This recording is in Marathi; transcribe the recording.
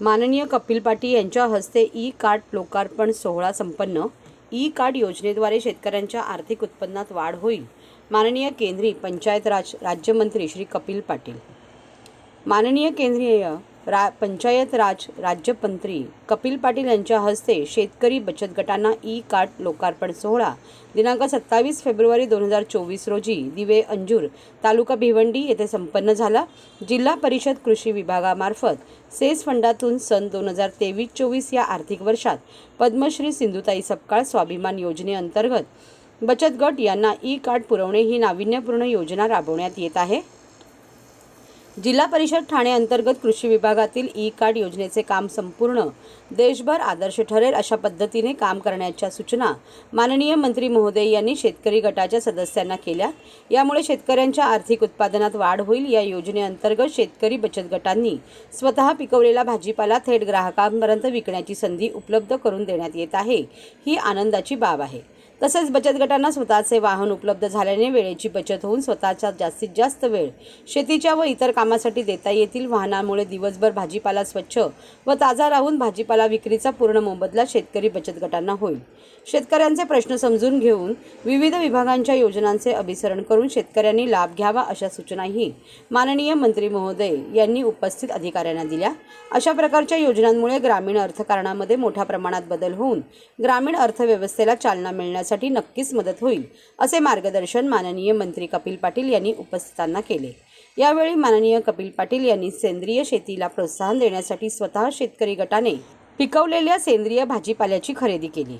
माननीय कपिल पाटील यांच्या हस्ते ई कार्ड लोकार्पण सोहळा संपन्न. ई कार्ड योजनेद्वारे शेतकऱ्यांच्या आर्थिक उत्पन्नात वाढ होईल. माननीय केंद्रीय पंचायत राज राज्यमंत्री श्री कपिल पाटील. माननीय केंद्रीय रा पंचायत राज राज्यमंत्री कपिल पाटील यांच्या हस्ते शेतकरी बचत गटांना ई कार्ड लोकार्पण सोहळा. दिनांक सत्तावीस फेब्रुवारी दोन हजार चोवीस रोजी दिवे अंजूर तालुका भिवंडी येथे संपन्न झाला. जिल्हा परिषद कृषी विभागामार्फत सेस फंडातून सन दोन हजार तेवीस चोवीस या आर्थिक वर्षात पद्मश्री सिंधुताई सपकाळ स्वाभिमान योजनेअंतर्गत बचत गट यांना ई कार्ड पुरवणे ही नाविन्यपूर्ण योजना राबवण्यात येत आहे. जिल्हा परिषद ठाणे अंतर्गत कृषी विभागातील ई कार्ड योजनेचे काम संपूर्ण. देशभर आदर्श ठरेल अशा पद्धतीने काम करण्याच्या सूचना माननीय मंत्री महोदय यांनी शेतकरी गटाच्या सदस्यांना केल्या. यामुळे शेतकऱ्यांच्या आर्थिक उत्पादनात वाढ होईल. या योजनेअंतर्गत शेतकरी बचत गटांनी स्वतः पिकवलेला भाजीपाला थेट ग्राहकांपर्यंत विकण्याची संधी उपलब्ध करून देण्यात येत आहे. ही आनंदाची बाब आहे. तसेच बचत गटांना स्वतःचे वाहन उपलब्ध झाल्याने वेळेची बचत होऊन स्वतःचा जास्तीत जास्त वेळ शेतीच्या व इतर कामासाठी देता येतील. वाहनामुळे दिवसभर भाजीपाला स्वच्छ व ताजा राहून भाजीपाला विक्रीचा पूर्ण मोबदला शेतकरी बचत गटांना होईल. शेतकऱ्यांचे प्रश्न समजून घेऊन विविध विभागांच्या योजनांचे अभिसरण करून शेतकऱ्यांनी लाभ घ्यावा अशा सूचनाही माननीय मंत्री महोदय यांनी उपस्थित अधिकाऱ्यांना दिल्या. अशा प्रकारच्या योजनांमुळे ग्रामीण अर्थकारणामध्ये मोठ्या प्रमाणात बदल होऊन ग्रामीण अर्थव्यवस्थेला चालना करण्यासाठी नक्कीच मदत होईल असे मार्गदर्शन माननीय मंत्री कपिल पाटील यांनी उपस्थितांना केले. यावेळी माननीय कपिल पाटील यांनी सेंद्रिय शेतीला प्रोत्साहन देण्यासाठी स्वतः शेतकरी गटाने पिकवलेल्या सेंद्रिय भाजीपाल्याची खरेदी केली.